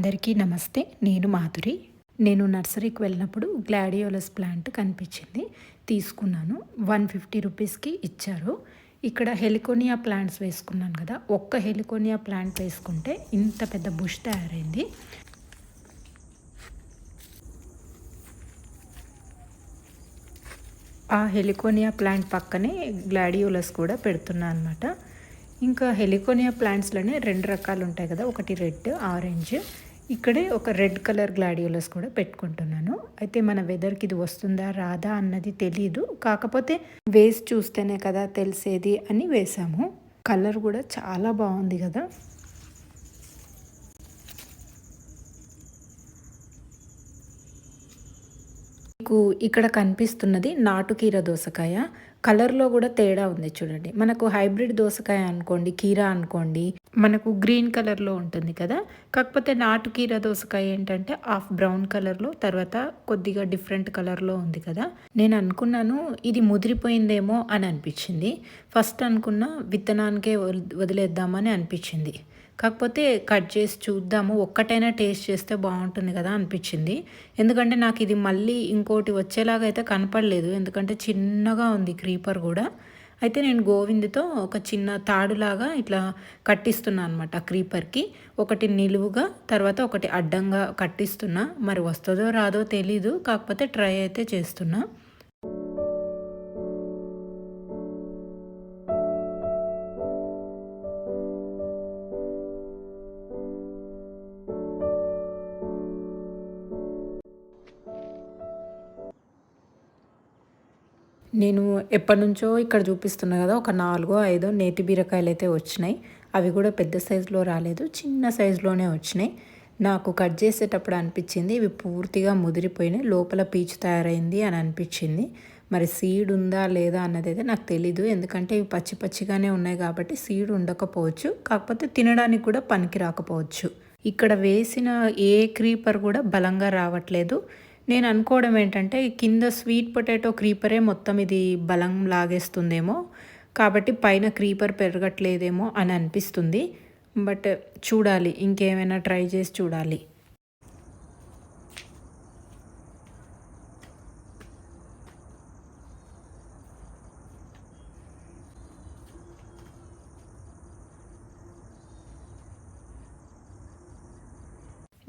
అందరికీ నమస్తే నేను మాధురి. నేను నర్సరీకి వెళ్ళినప్పుడు గ్లాడియోలస్ ప్లాంట్ కనిపించింది తీసుకున్నాను. వన్ ఫిఫ్టీ రూపీస్కి ఇచ్చారు. ఇక్కడ హెలికోనియా ప్లాంట్స్ వేసుకున్నాను కదా ఒక్క హెలికోనియా ప్లాంట్ వేసుకుంటే ఇంత పెద్ద బుష్ తయారైంది. ఆ హెలికోనియా ప్లాంట్ పక్కనే గ్లాడియోలస్ కూడా పెడుతున్నా అనమాట ఇంకా హెలికోనియా ప్లాంట్స్లోనే రెండు రకాలు ఉంటాయి కదా ఒకటి రెడ్ ఆరెంజ్. ఇక్కడే ఒక రెడ్ కలర్ గ్లాడియోలస్ కూడా పెట్టుకుంటున్నాను. అయితే మన వెదర్కి ఇది వస్తుందా రాదా అన్నది తెలీదు. కాకపోతే వేసి చూస్తేనే కదా తెలిసేది అని వేసాము. కలర్ కూడా చాలా బాగుంది కదా. మీకు ఇక్కడ కనిపిస్తున్నది నాటుకీర దోసకాయ. కలర్లో కూడా తేడా ఉంది చూడండి. మనకు హైబ్రిడ్ దోసకాయ అనుకోండి కీర అనుకోండి మనకు గ్రీన్ కలర్లో ఉంటుంది కదా. కాకపోతే నాటు కీర దోసకాయ ఏంటంటే హాఫ్ బ్రౌన్ కలర్లో తర్వాత కొద్దిగా డిఫరెంట్ కలర్లో ఉంది కదా. నేను అనుకున్నాను ఇది ముదిరిపోయిందేమో అని అనిపించింది. ఫస్ట్ అనుకున్న విత్తనానికే వదిలేద్దామని అనిపించింది. కాకపోతే కట్ చేసి చూద్దాము. ఒక్కటైనా టేస్ట్ చేస్తే బాగుంటుంది కదా అనిపించింది. ఎందుకంటే నాకు ఇది మళ్ళీ ఇంకోటి వచ్చేలాగా అయితే కనపడలేదు. ఎందుకంటే చిన్నగా ఉంది క్రీపర్ కూడా. అయితే నేను గోవిందతో ఒక చిన్న తాడులాగా ఇట్లా కట్టిస్తున్నా అనమాట క్రీపర్కి. ఒకటి నిలువుగా తర్వాత ఒకటి అడ్డంగా కట్టిస్తున్నా. మరి వస్తుందో రాదో తెలీదు. కాకపోతే ట్రై అయితే చేస్తున్నా. నేను ఎప్పటి నుంచో ఇక్కడ చూపిస్తున్నా కదా ఒక నాలుగో ఐదో నేతి బీరకాయలు అయితే వచ్చినాయి. అవి కూడా పెద్ద సైజులో రాలేదు చిన్న సైజులోనే వచ్చినాయి. నాకు కట్ చేసేటప్పుడు అనిపించింది ఇవి పూర్తిగా ముదిరిపోయినాయి లోపల పీచు తయారైంది అని అనిపించింది. మరి సీడ్ ఉందా లేదా అన్నది అయితే నాకు తెలీదు ఎందుకంటే ఇవి పచ్చి పచ్చిగానే ఉన్నాయి కాబట్టి సీడ్ ఉండకపోవచ్చు కాకపోతే తినడానికి కూడా పనికి రాకపోవచ్చు. ఇక్కడ వేసిన ఏ క్రీపర్ కూడా బలంగా రావట్లేదు. నేను అనుకోవడం ఏంటంటే కింద స్వీట్ పొటాటో క్రీపరే మొత్తం ఇది బలం లాగేస్తుందేమో. కాబట్టి పైన క్రీపర్ పెరగట్లేదేమో అని అనిపిస్తుంది. బట్ చూడాలి ఇంకేమైనా ట్రై చేసి చూడాలి.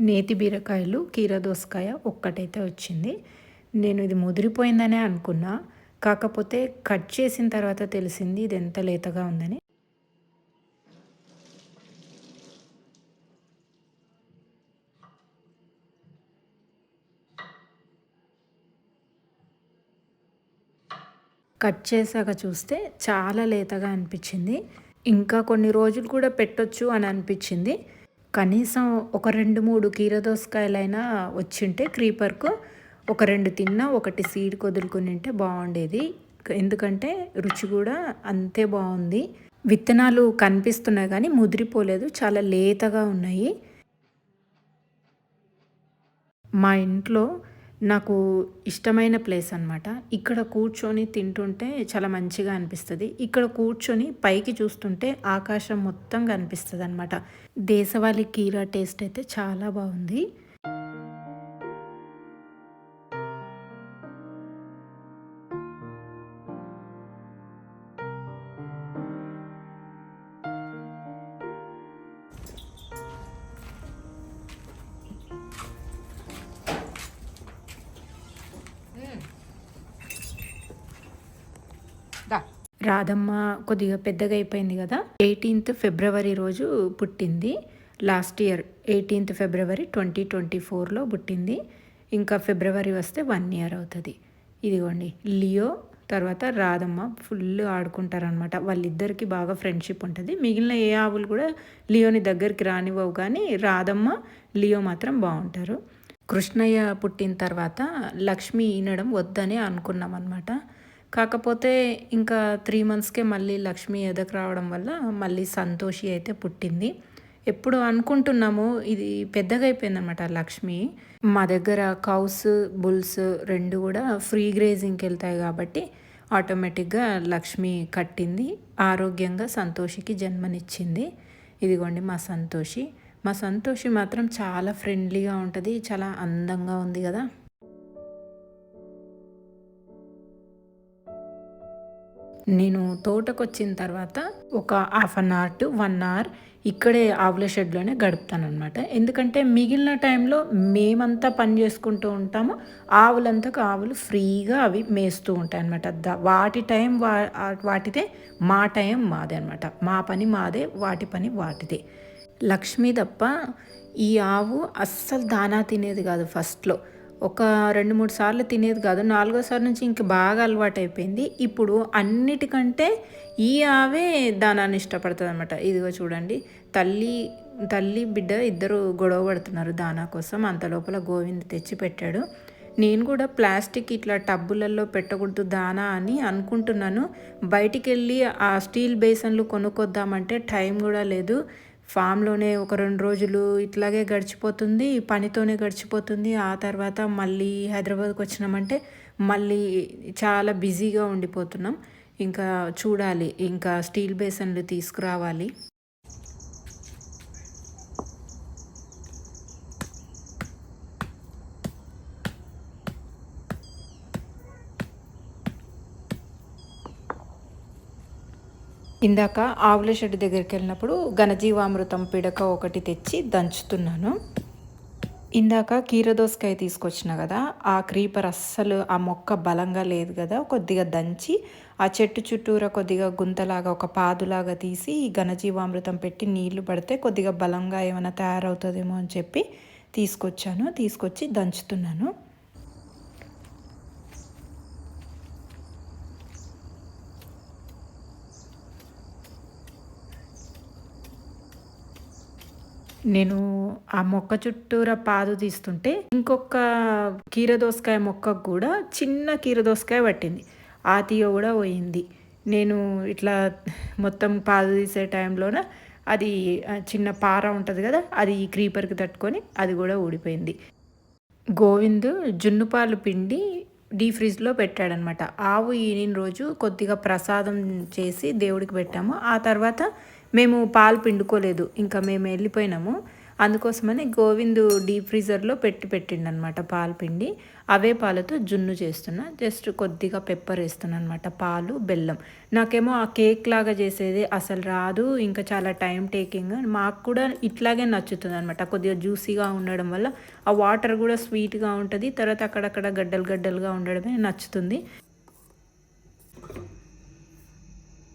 నేతి బీరకాయలు కీర దోసకాయ ఒక్కటైతే వచ్చింది. నేను ఇది ముదిరిపోయిందనే అనుకున్నా. కాకపోతే కట్ చేసిన తర్వాత తెలిసింది ఇది ఎంత లేతగా ఉందని. కట్ చేశాక చూస్తే చాలా లేతగా అనిపించింది. ఇంకా కొన్ని రోజులు కూడా పెట్టొచ్చు అని అనిపించింది. కనీసం ఒక రెండు మూడు కీరదోసకాయలైనా వచ్చింటే క్రీపర్కు ఒక రెండు తిన్నా ఒకటి సీడ్ కొదులుకుని ఉంటే బాగుండేది. ఎందుకంటే రుచి కూడా అంతే బాగుంది. విత్తనాలు కనిపిస్తున్నాయి కానీ ముదిరిపోలేదు. చాలా లేతగా ఉన్నాయి. మా ఇంట్లో నాకు ఇష్టమైన ప్లేస్ అనమాట ఇక్కడ కూర్చొని తింటుంటే చాలా మంచిగా అనిపిస్తుంది. ఇక్కడ కూర్చొని పైకి చూస్తుంటే ఆకాశం మొత్తం కనిపిస్తుంది అనమాట దేశవాళీ కీరా టేస్ట్ అయితే చాలా బాగుంది. రాధమ్మ కొద్దిగా పెద్దగా అయిపోయింది కదా. ఎయిటీన్త్ ఫిబ్రవరి రోజు పుట్టింది. Last year eighteenth February twenty twenty ఫోర్లో పుట్టింది. ఇంకా ఫిబ్రవరి వస్తే వన్ ఇయర్ అవుతుంది. ఇదిగోండి లియో తర్వాత రాధమ్మ ఫుల్ ఆడుకుంటారనమాట వాళ్ళిద్దరికి బాగా ఫ్రెండ్షిప్ ఉంటుంది. మిగిలిన ఏ ఆవులు కూడా లియోని దగ్గరికి రానివ్వవు కానీ రాధమ్మ లియో మాత్రం బాగుంటారు. కృష్ణయ్య పుట్టిన తర్వాత లక్ష్మి ఈనడం వద్దని అనుకున్నాం అనమాట కాకపోతే ఇంకా త్రీ మంత్స్కే మళ్ళీ లక్ష్మి ఎదకు రావడం వల్ల మళ్ళీ సంతోషి అయితే పుట్టింది. ఎప్పుడు అనుకుంటున్నాము ఇది పెద్దగా అయిపోయిందనమాట లక్ష్మి. మా దగ్గర కౌస్ బుల్స్ రెండు కూడా ఫ్రీ గ్రేజింగ్కి వెళ్తాయి కాబట్టి ఆటోమేటిక్గా లక్ష్మి కట్టింది. ఆరోగ్యంగా సంతోషికి జన్మనిచ్చింది. ఇదిగోండి మా సంతోషి. మా సంతోషి మాత్రం చాలా ఫ్రెండ్లీగా ఉంటుంది చాలా అందంగా ఉంది కదా. నేను తోటకొచ్చిన తర్వాత ఒక half an hour to one hour ఇక్కడే ఆవుల షెడ్లోనే గడుపుతానమాట ఎందుకంటే మిగిలిన టైంలో మేమంతా పని చేసుకుంటూ ఉంటాము. ఆవులంతకు ఆవులు ఫ్రీగా అవి మేస్తూ ఉంటాయి అనమాట వాటి టైం వా వాటిదే మా టైం మాదే అనమాట మా పని మాదే వాటి పని వాటిదే. లక్ష్మి తప్ప ఈ ఆవు అస్సలు దానా తినేది కాదు ఫస్ట్లో. ఒక రెండు మూడు సార్లు తినేది కాదు. నాలుగోసారి నుంచి ఇంక బాగా అలవాటు అయిపోయింది ఇప్పుడు అన్నిటికంటే ఈ ఆవే దానాన్ని ఇష్టపడుతుంది అనమాట ఇదిగో చూడండి. తల్లి తల్లి బిడ్డ ఇద్దరు గొడవ పడుతున్నారు దానా కోసం. అంత లోపల గోవింద్ తెచ్చి పెట్టాడు. నేను కూడా ప్లాస్టిక్ ఇట్లా టబ్బులలో పెట్టకూడదు దానా అని అనుకుంటున్నాను. బయటికి వెళ్ళి ఆ స్టీల్ బేసన్లు కొనుక్కొద్దామంటే టైం కూడా లేదు. ఫామ్లోనే ఒక రెండు రోజులు ఇట్లాగే గడిచిపోతుంది పనితోనే గడిచిపోతుంది. ఆ తర్వాత మళ్ళీ హైదరాబాద్కి వచ్చినామంటే మళ్ళీ చాలా బిజీగా ఉండిపోతున్నాం. ఇంకా చూడాలి ఇంకా స్టీల్ బేసన్లు తీసుకురావాలి. ఇందాక ఆవుల షెడ్ దగ్గరికి వెళ్ళినప్పుడు ఘనజీవామృతం పిడక ఒకటి తెచ్చి దంచుతున్నాను. ఇందాక కీరదోసకాయ తీసుకొచ్చిన కదా ఆ క్రీపర్ అస్సలు ఆ మొక్క బలంగా లేదు కదా కొద్దిగా దంచి ఆ చెట్టు చుట్టూరా కొద్దిగా గుంతలాగా ఒక పాదులాగా తీసి ఘనజీవామృతం పెట్టి నీళ్ళు పడితే కొద్దిగా బలంగా ఏమైనా తయారవుతుందేమో అని చెప్పి తీసుకొచ్చాను తీసుకొచ్చి దంచుతున్నాను. నేను ఆ మొక్క చుట్టూరా పాదు తీస్తుంటే ఇంకొక కీరదోసకాయ మొక్కకు కూడా చిన్న కీరదోసకాయ పట్టింది. ఆ తీగ కూడా పోయింది. నేను ఇట్లా మొత్తం పాదు తీసే టైంలోన అది చిన్న పార ఉంటుంది కదా అది ఈ క్రీపర్కి తట్టుకొని అది కూడా ఊడిపోయింది. గోవింద్ జున్నుపాలు పిండి డీ ఫ్రిడ్జ్లో పెట్టాడనమాట. ఆవు ఈనిన రోజు కొద్దిగా ప్రసాదం చేసి దేవుడికి పెట్టాము. ఆ తర్వాత మేము పాలు పిండుకోలేదు. ఇంకా మేము వెళ్ళిపోయినాము. అందుకోసమని గోవిందు డీప్ ఫ్రీజర్లో పెట్టి పెట్టిండనమాట పాలు పిండి. అవే పాలతో జున్ను చేస్తున్నా. జస్ట్ కొద్దిగా పెప్పర్ వేస్తున్నా అనమాట పాలు బెల్లం. నాకేమో ఆ కేక్ లాగా చేసేది అసలు రాదు. ఇంకా చాలా టైం టేకింగ్. మాకు కూడా ఇట్లాగే నచ్చుతుంది అనమాట కొద్దిగా జ్యూసీగా ఉండడం వల్ల ఆ వాటర్ కూడా స్వీట్గా ఉంటుంది. తర్వాత అక్కడక్కడ గడ్డలు గడ్డలుగా ఉండడమే నచ్చుతుంది.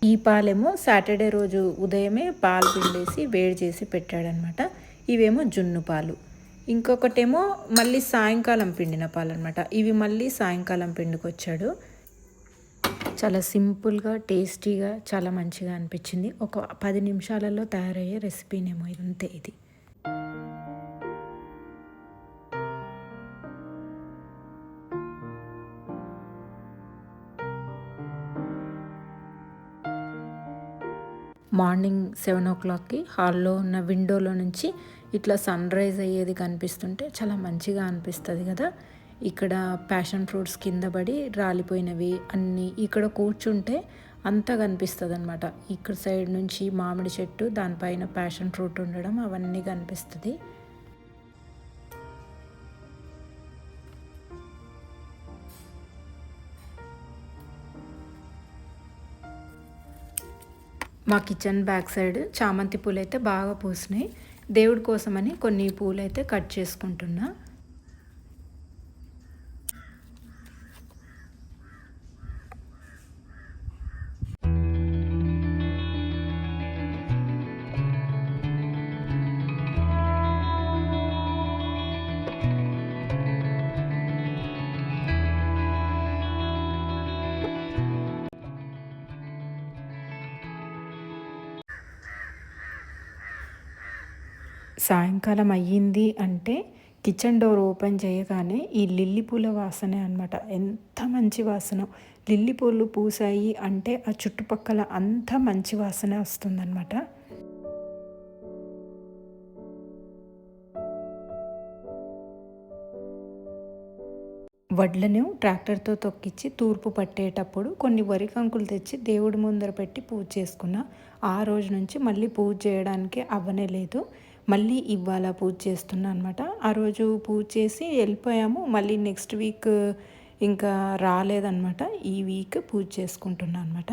ఈ పాలేమో సాటర్డే రోజు ఉదయమే పాలు పిండేసి వేడి చేసి పెట్టాడనమాట. ఇవేమో జున్ను పాలు. ఇంకొకటేమో మళ్ళీ సాయంకాలం పిండిన పాలు అనమాట ఇవి మళ్ళీ సాయంకాలం పిండుకొచ్చాడు. చాలా సింపుల్గా టేస్టీగా చాలా మంచిగా అనిపించింది. ఒక పది నిమిషాలలో తయారయ్యే రెసిపీనేమో ఇదంతే ఇది. మార్నింగ్ సెవెన్ ఓ క్లాక్కి హాల్లో ఉన్న విండోలో నుంచి ఇట్లా సన్ రైజ్ అయ్యేది కనిపిస్తుంటే చాలా మంచిగా అనిపిస్తుంది కదా. ఇక్కడ ప్యాషన్ ఫ్రూట్స్ కింద పడి రాలిపోయినవి అన్నీ ఇక్కడ కూర్చుంటే అంతా కనిపిస్తుంది అనమాట ఇక్కడ సైడ్ నుంచి మామిడి చెట్టు దానిపైన ప్యాషన్ ఫ్రూట్ ఉండడం అవన్నీ కనిపిస్తుంది. మా కిచెన్ బ్యాక్ సైడ్ చామంతి పూలు అయితే బాగా పూసినాయి. దేవుడి కోసమని కొన్ని పూలు అయితే కట్ చేసుకుంటున్నా. సాయంకాలం అయ్యింది అంటే కిచెన్ డోర్ ఓపెన్ చేయగానే ఈ లిల్లీ పూల వాసనే అనమాట ఎంత మంచి వాసన. లిల్లీ పూలు పూసాయి అంటే ఆ చుట్టుపక్కల అంత మంచి వాసనే వస్తుందన్నమాట. వడ్లను ట్రాక్టర్తో తొక్కించి తూర్పు పట్టేటప్పుడు కొన్ని వరి కంకులు తెచ్చి దేవుడి ముందర పెట్టి పూజ చేసుకున్న. ఆ రోజు నుంచి మళ్ళీ పూజ చేయడానికి అవ్వనే లేదు. మళ్ళీ ఇవాళ పూజ చేస్తున్నా అనమాట ఆ రోజు పూజ చేసి వెళ్ళిపోయాము. మళ్ళీ నెక్స్ట్ వీక్ ఇంకా రాలేదన్నమాట. ఈ వీక్ పూజ చేసుకుంటున్నా అనమాట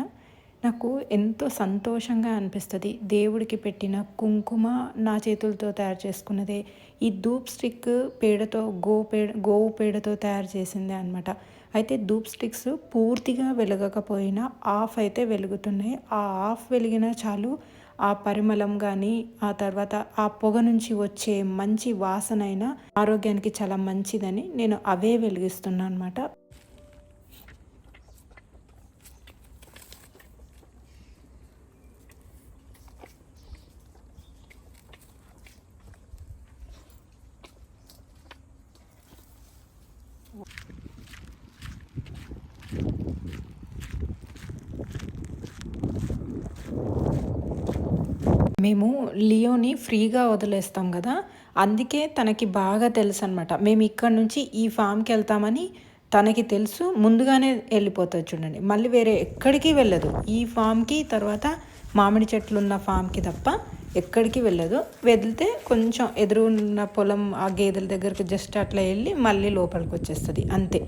నాకు ఎంతో సంతోషంగా అనిపిస్తుంది. దేవుడికి పెట్టిన కుంకుమ నా చేతులతో తయారు చేసుకున్నదే ఈ ధూప్ స్టిక్ పేడతో గో పేడ గోవు పేడతో తయారు చేసిందే అనమాట అయితే ధూప్ స్టిక్స్ పూర్తిగా వెలగకపోయినా ఆఫ్ అయితే వెలుగుతున్నాయి. ఆ ఆఫ్ వెలిగినా చాలు ఆ పరిమళం కానీ ఆ తర్వాత ఆ పొగ నుంచి వచ్చే మంచి వాసనైనా ఆరోగ్యానికి చాలా మంచిదని నేను అవే వెలిగిస్తున్నాను అనమాట మేము లియోని ఫ్రీగా వదిలేస్తాం కదా అందుకే తనకి బాగా తెలుసు అనమాట మేము ఇక్కడ నుంచి ఈ ఫామ్కి వెళ్తామని తనకి తెలుసు ముందుగానే వెళ్ళిపోతుంది చూడండి. మళ్ళీ వేరే ఎక్కడికి వెళ్ళదు. ఈ ఫామ్కి తర్వాత మామిడి చెట్లు ఉన్న ఫామ్కి తప్ప ఎక్కడికి వెళ్ళదు. వెళ్తే కొంచెం ఎదురు ఉన్న పొలం ఆ గేదెల దగ్గరకు జస్ట్ అట్లా వెళ్ళి మళ్ళీ లోపలికి వచ్చేస్తుంది. అంతే.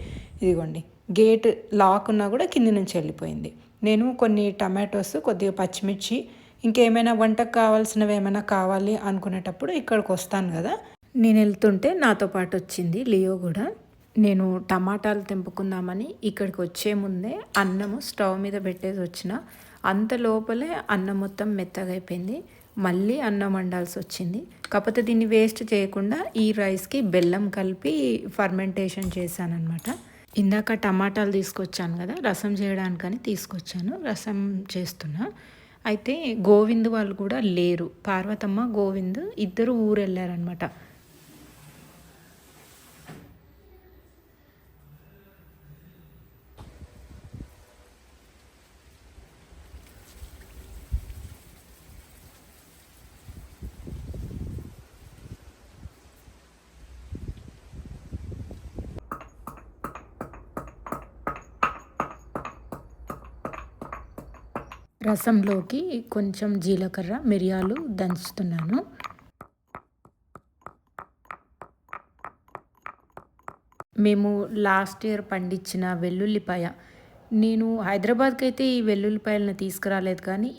ఇదిగోండి. గేట్ లాక్ ఉన్నా కూడా కింది నుంచి వెళ్ళిపోయింది. నేను కొన్ని టమాటోస్ కొద్దిగా పచ్చిమిర్చి ఇంకేమైనా వంటకు కావాల్సినవి ఏమైనా కావాలి అనుకునేటప్పుడు ఇక్కడికి వస్తాను కదా. నేను వెళ్తుంటే నాతో పాటు వచ్చింది లియో కూడా. నేను టమాటాలు తెంపుకుందామని ఇక్కడికి వచ్చే ముందే అన్నము స్టవ్ మీద పెట్టేసి వచ్చిన. అంత లోపలే అన్నం మొత్తం మెత్తగా అయిపోయింది. మళ్ళీ అన్నం వండాల్సి వచ్చింది. కాకపోతే దీన్ని వేస్ట్ చేయకుండా ఈ రైస్కి బెల్లం కలిపి ఫర్మెంటేషన్ చేశానమాట ఇందాక టమాటాలు తీసుకొచ్చాను కదా రసం చేయడానికని తీసుకొచ్చాను రసం చేస్తున్నా. అయితే గోవింద్ వాళ్ళు కూడా లేరు. పార్వతమ్మ గోవింద్ ఇద్దరు ఊరు వెళ్ళారనమాట రసంలోకి కొంచెం జీలకర్ర మిరియాలు దంచుతున్నాను. మేము లాస్ట్ ఇయర్ పండించిన వెల్లుల్లిపాయ. నేను హైదరాబాద్కి అయితే ఈ వెల్లుల్లిపాయలను తీసుకురాలేదు కానీ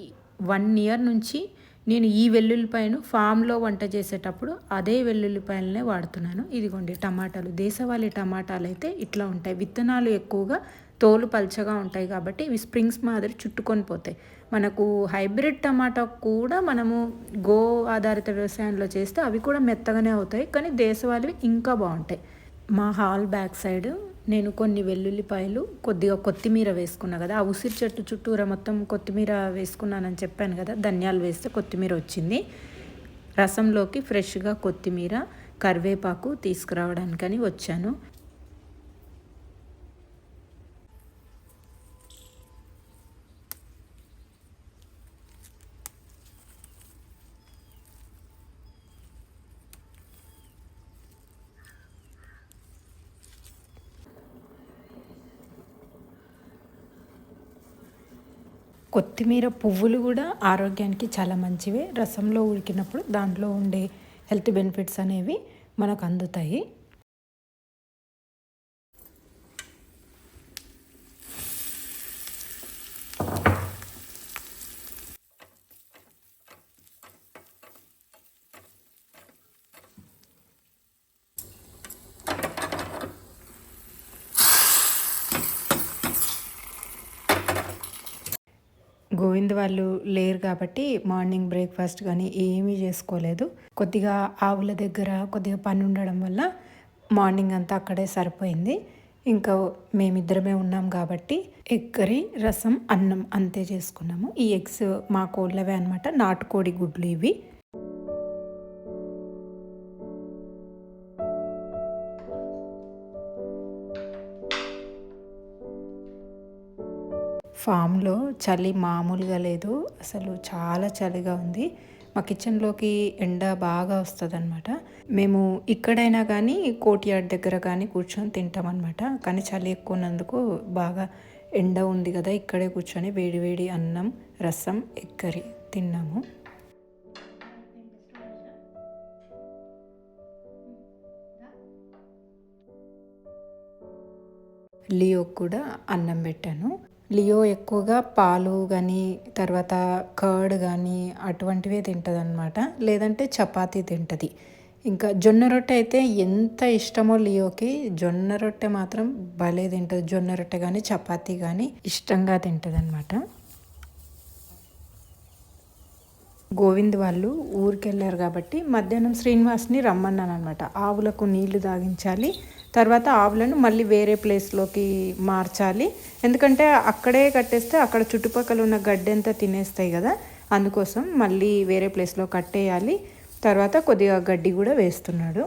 వన్ ఇయర్ నుంచి నేను ఈ వెల్లుల్లిపాయను ఫామ్లో వంట చేసేటప్పుడు అదే వెల్లుల్లిపాయలనే వాడుతున్నాను. ఇదిగోండి టమాటాలు. దేశవాళీ టమాటాలు అయితే ఇట్లా ఉంటాయి. విత్తనాలు ఎక్కువగా తోలు పల్చగా ఉంటాయి కాబట్టి ఇవి స్ప్రింగ్స్ మాదిరి చుట్టుకొని పోతాయి. మనకు హైబ్రిడ్ టమాటా కూడా మనము గో ఆధారిత వ్యవసాయంలో చేస్తే అవి కూడా మెత్తగానే అవుతాయి కానీ దేశవాళివి ఇంకా బాగుంటాయి. మా హాల్ బ్యాక్ సైడ్ నేను కొన్ని వెల్లుల్లిపాయలు కొద్దిగా కొత్తిమీర వేసుకున్నా కదా ఆ ఉసిరి చెట్టు చుట్టూరా మొత్తం కొత్తిమీర వేసుకున్నానని చెప్పాను కదా ధనియాలు వేస్తే కొత్తిమీర వచ్చింది. రసంలోకి ఫ్రెష్గా కొత్తిమీర కరివేపాకు తీసుకురావడానికని వచ్చాను. కొత్తిమీర పువ్వులు కూడా ఆరోగ్యానికి చాలా మంచివే. రసంలో ఉడికినప్పుడు దాంట్లో ఉండే హెల్త్ బెనిఫిట్స్ అనేవి మనకు అందుతాయి. గోవింద్ వాళ్ళు లేరు కాబట్టి మార్నింగ్ బ్రేక్ఫాస్ట్ కానీ ఏమీ చేసుకోలేదు. కొద్దిగా ఆవుల దగ్గర కొద్దిగా పని ఉండడం వల్ల మార్నింగ్ అంతా అక్కడే సరిపోయింది. ఇంకా మేమిద్దరమే ఉన్నాం కాబట్టి ఎగ్ కర్రీ రసం అన్నం అంతే చేసుకున్నాము. ఈ ఎగ్స్ మా కోళ్ళవే అనమాట నాటుకోడి గుడ్లు ఇవి. ఫామ్లో చలి మామూలుగా లేదు. అసలు చాలా చలిగా ఉంది. మా కిచెన్లోకి ఎండ బాగా వస్తుందన్నమాట. మేము ఇక్కడైనా కానీ కోటియాడ్ దగ్గర కానీ కూర్చొని తింటామన్నమాట. కానీ చలి ఎక్కువన్నందుకు బాగా ఎండ ఉంది కదా ఇక్కడే కూర్చొని వేడివేడి అన్నం రసం ఎక్కరి తిన్నాము. లియో కూడా అన్నం పెట్టాను. లియో ఎక్కువగా పాలు కానీ తర్వాత కర్డ్ కానీ అటువంటివే తింటుంది అనమాట లేదంటే చపాతీ తింటుంది. ఇంకా జొన్న రొట్టె అయితే ఎంత ఇష్టమో లియోకి జొన్న రొట్టె మాత్రం భలే తింటుంది. జొన్న రొట్టె కానీ చపాతీ కానీ ఇష్టంగా తింటుంది అనమాట గోవింద్ వాళ్ళు ఊరికెళ్ళారు కాబట్టి మధ్యాహ్నం శ్రీనివాస్ని రమ్మన్నాను అనమాట ఆవులకు నీళ్ళు తాగించాలి. తర్వాత ఆవులను మళ్ళీ వేరే ప్లేస్లోకి మార్చాలి. ఎందుకంటే అక్కడే కట్టేస్తే అక్కడ చుట్టుపక్కల ఉన్న గడ్డి అంతా తినేస్తాయి కదా. అందుకోసం మళ్ళీ వేరే ప్లేస్లో కట్టేయాలి. తర్వాత కొద్దిగా గడ్డి కూడా వేస్తున్నాడు.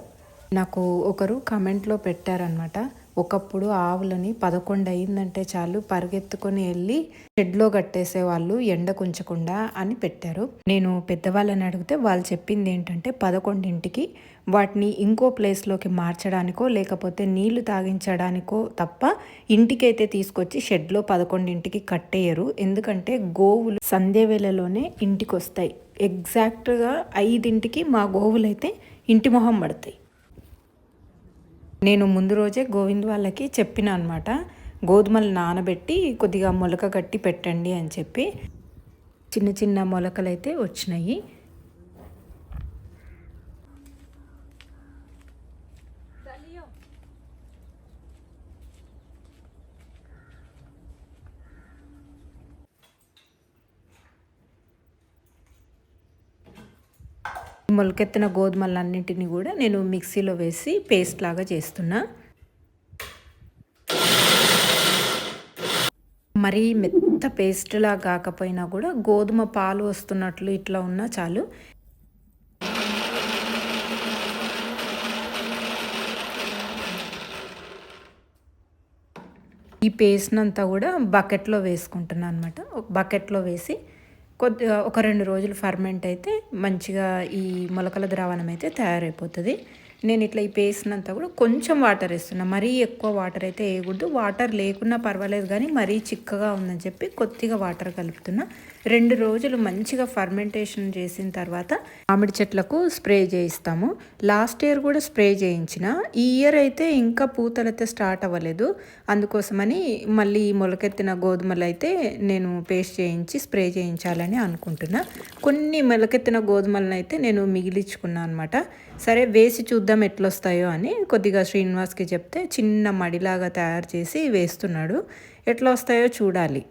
నాకు ఒకరు కమెంట్లో పెట్టారనమాట ఒకప్పుడు ఆవులని పదకొండు అయిందంటే చాలు పరిగెత్తుకొని వెళ్ళి షెడ్లో కట్టేసేవాళ్ళు ఎండ కుంచకుండా అని పెట్టారు. నేను పెద్దవాళ్ళని అడిగితే వాళ్ళు చెప్పింది ఏంటంటే పదకొండింటికి వాటిని ఇంకో ప్లేస్లోకి మార్చడానికో లేకపోతే నీళ్ళు తాగించడానికో తప్ప ఇంటికైతే తీసుకొచ్చి షెడ్లో పదకొండింటికి కట్టేయరు. ఎందుకంటే గోవులు సంధ్య వేళలోనే ఇంటికి వస్తాయి ఎగ్జాక్ట్గా ఐదింటికి మా గోవులైతే ఇంటి మొహం పడతాయి. నేను ముందు రోజే గోవింద్ వాళ్ళకి చెప్పిన అనమాట గోధుమలు నానబెట్టి కొద్దిగా మొలక కట్టి పెట్టండి అని చెప్పి చిన్న చిన్న మొలకలు అయితే వచ్చినాయి. మొలకెత్తిన గోధుమలన్నింటినీ కూడా నేను మిక్సీలో వేసి పేస్ట్ లాగా చేస్తున్నా. మరీ మెత్త పేస్ట్లా కాకపోయినా కూడా గోధుమ పాలు వస్తున్నట్లు ఇట్లా ఉన్నా చాలు. ఈ పేస్ట్నంతా కూడా బకెట్లో వేసుకుంటున్నాను అనమాట బకెట్లో వేసి కొద్దిగా ఒక రెండు రోజులు ఫర్మెంట్ అయితే మంచిగా ఈ మొలకల ద్రావణం అయితే తయారైపోతుంది. నేను ఇట్లా ఈ పేసినంతా కూడా కొంచెం వాటర్ వేస్తున్నా. మరీ ఎక్కువ వాటర్ అయితే వేయకూడదు. వాటర్ లేకున్నా పర్వాలేదు కానీ మరీ చిక్కగా ఉందని చెప్పి కొద్దిగా వాటర్ కలుపుతున్నా. రెండు రోజులు మంచిగా ఫర్మెంటేషన్ చేసిన తర్వాత మామిడి చెట్లకు స్ప్రే చేయిస్తాము. లాస్ట్ ఇయర్ కూడా స్ప్రే చేయించిన. ఈ ఇయర్ అయితే ఇంకా పూతలైతే స్టార్ట్ అవ్వలేదు. అందుకోసమని మళ్ళీ మొలకెత్తిన గోధుమలు అయితే నేను పేస్ట్ చేయించి స్ప్రే చేయించాలని అనుకుంటున్నా. కొన్ని మొలకెత్తిన గోధుమలను అయితే నేను మిగిలించుకున్నాను అనమాట సరే వేసి చూద్దాం ఎట్లొస్తాయో అని కొద్దిగా శ్రీనివాస్కి చెప్తే చిన్న మడిలాగా తయారు చేసి వేస్తున్నాడు. ఎట్లా వస్తాయో చూడాలి.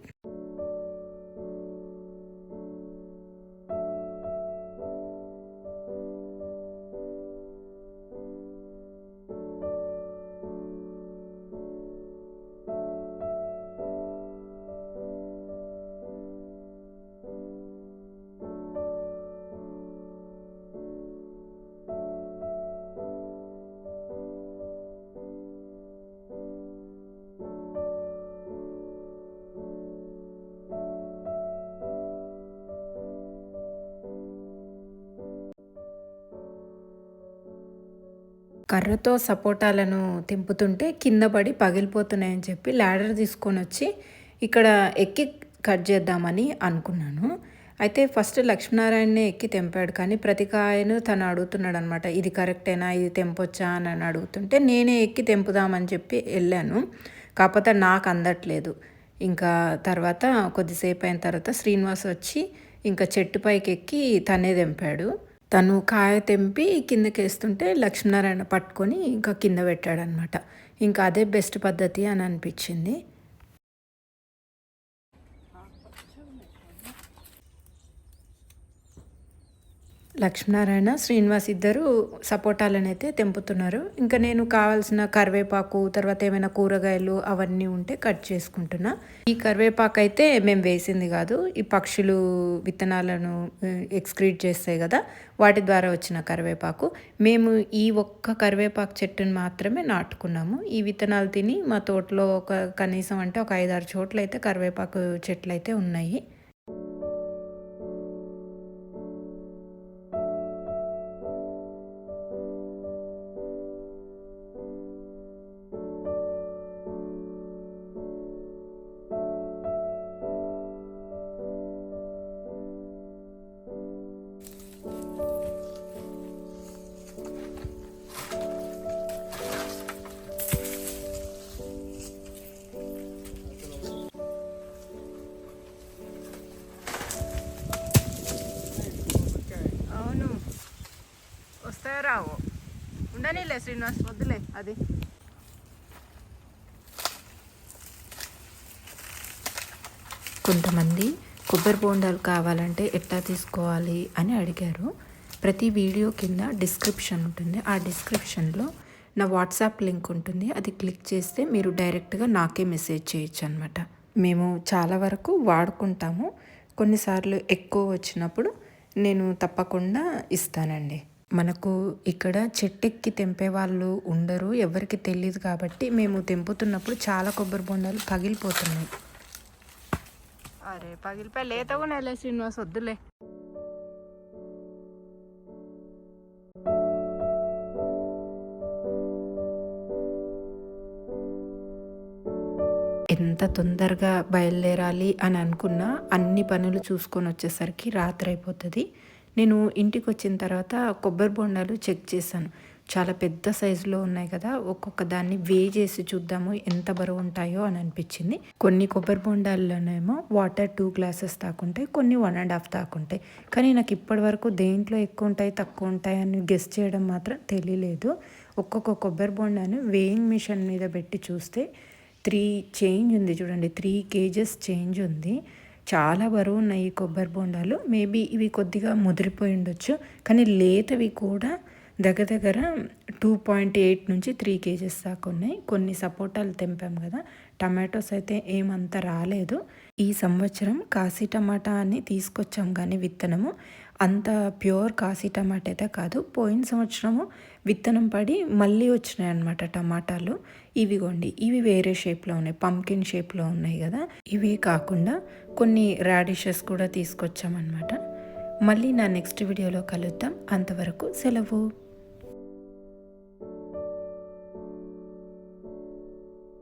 కర్రతో సపోటాలను తింపుతుంటే కింద పడి పగిలిపోతున్నాయని చెప్పి ల్యాడర్ తీసుకొని వచ్చి ఇక్కడ ఎక్కి కట్ చేద్దామని అనుకున్నాను. అయితే ఫస్ట్ లక్ష్మీనారాయణనే ఎక్కి తెంపాడు. కానీ ప్రతికాయను తను అడుగుతున్నాడు అనమాట ఇది కరెక్టేనా? ఇది తెంపొచ్చా? అని అడుగుతుంటే నేనే ఎక్కి తెంపుదామని చెప్పి వెళ్ళాను. కాకపోతే నాకు అందట్లేదు. ఇంకా తర్వాత కొద్దిసేపు అయిన తర్వాత శ్రీనివాస్ వచ్చి ఇంకా చెట్టు పైకి ఎక్కి తనే తెంపాడు. తను కాయ తెంపి కిందకి వేస్తుంటే లక్ష్మీనారాయణ పట్టుకొని ఇంకా కింద పెట్టాడనమాట. ఇంకా అదే బెస్ట్ పద్ధతి అని అనిపించింది. లక్ష్మీనారాయణ శ్రీనివాస్ ఇద్దరు సపోటాలను అయితే తెంపుతున్నారు. ఇంకా నేను కావాల్సిన కరివేపాకు తర్వాత ఏమైనా కూరగాయలు అవన్నీ ఉంటే కట్ చేసుకుంటున్నా. ఈ కరివేపాకు అయితే మేము వేసింది కాదు. ఈ పక్షులు విత్తనాలను ఎక్స్క్రీట్ చేస్తాయి కదా వాటి ద్వారా వచ్చిన కరివేపాకు. మేము ఈ ఒక్క కరివేపాకు చెట్టుని మాత్రమే నాటుకున్నాము. ఈ విత్తనాలు తిని మా తోటలో ఒక కనీసం అంటే ఒక ఐదారు చోట్ల అయితే కరివేపాకు చెట్లు అయితే ఉన్నాయి. రావు. ఉండనీలే శ్రీనివాస్ వద్దులే అది. కొంతమంది కొబ్బరి బోండాలు కావాలంటే ఎట్లా తీసుకోవాలి అని అడిగారు. ప్రతి వీడియో కింద డిస్క్రిప్షన్ ఉంటుంది. ఆ డిస్క్రిప్షన్లో నా వాట్సాప్ లింక్ ఉంటుంది. అది క్లిక్ చేస్తే మీరు డైరెక్ట్గా నాకే మెసేజ్ చేయొచ్చు అనమాట మేము చాలా వరకు వాడుకుంటాము. కొన్నిసార్లు ఎక్కువ వచ్చినప్పుడు నేను తప్పకుండా ఇస్తానండి. మనకు ఇక్కడ చెట్టెక్కి తెంపే వాళ్ళు ఉండరు ఎవరికి తెలియదు కాబట్టి మేము తెంపుతున్నప్పుడు చాలా కొబ్బరి బొండాలు పగిలిపోతున్నాయి. అరే పగిలిపోయి లేత కూడా శ్రీనివాస్ వద్దులే. ఎంత తొందరగా బయలుదేరాలి అని అనుకున్నా అన్ని పనులు చూసుకొని వచ్చేసరికి రాత్రి అయిపోతుంది. నేను ఇంటికి వచ్చిన తర్వాత కొబ్బరి బొండాలు చెక్ చేశాను. చాలా పెద్ద సైజులో ఉన్నాయి కదా ఒక్కొక్క దాన్ని వే చేసి చూద్దాము ఎంత బరువు ఉంటాయో అని అనిపించింది. కొన్ని కొబ్బరి బొండాల్లోనేమో వాటర్ టూ గ్లాసెస్ తాకుంటాయి కొన్ని వన్ అండ్ హాఫ్ తాకుంటాయి కానీ నాకు ఇప్పటి వరకు దేంట్లో ఎక్కువ ఉంటాయి తక్కువ ఉంటాయి అని గెస్ చేయడం మాత్రం తెలియలేదు. ఒక్కొక్క కొబ్బరి బొండాను వేయింగ్ మిషన్ మీద పెట్టి చూస్తే త్రీ చేంజ్ ఉంది చూడండి త్రీ కేజెస్ చేంజ్ ఉంది. చాలా బరువు ఉన్నాయి ఈ కొబ్బరి బొండాలు. మేబీ ఇవి కొద్దిగా ముదిరిపోయి ఉండొచ్చు. కానీ లేతవి కూడా దగ్గర దగ్గర టూ పాయింట్ ఎయిట్ నుంచి త్రీ కేజెస్ దాకా ఉన్నాయి. కొన్ని సపోటాలు తెంపాం కదా. టమాటోస్ అయితే ఏమంత రాలేదు. ఈ సంవత్సరం కాశీ టమాటా అని తీసుకొచ్చాం కానీ విత్తనము. అంత ప్యూర్ కాశీ టమాటా అయితే కాదు. పోయిన సంవత్సరము విత్తనం పడి మళ్ళీ వచ్చినాయి అనమాట టమాటాలు. ఇవిగోండి. ఇవి వేరే షేప్లో ఉన్నాయి. పంకిన్ షేప్లో ఉన్నాయి కదా. ఇవి కాకుండా కొన్ని రాడిషెస్ కూడా తీసుకొచ్చామన్నమాట. మళ్ళీ నా నెక్స్ట్ వీడియోలో కలుద్దాం. అంతవరకు సెలవు.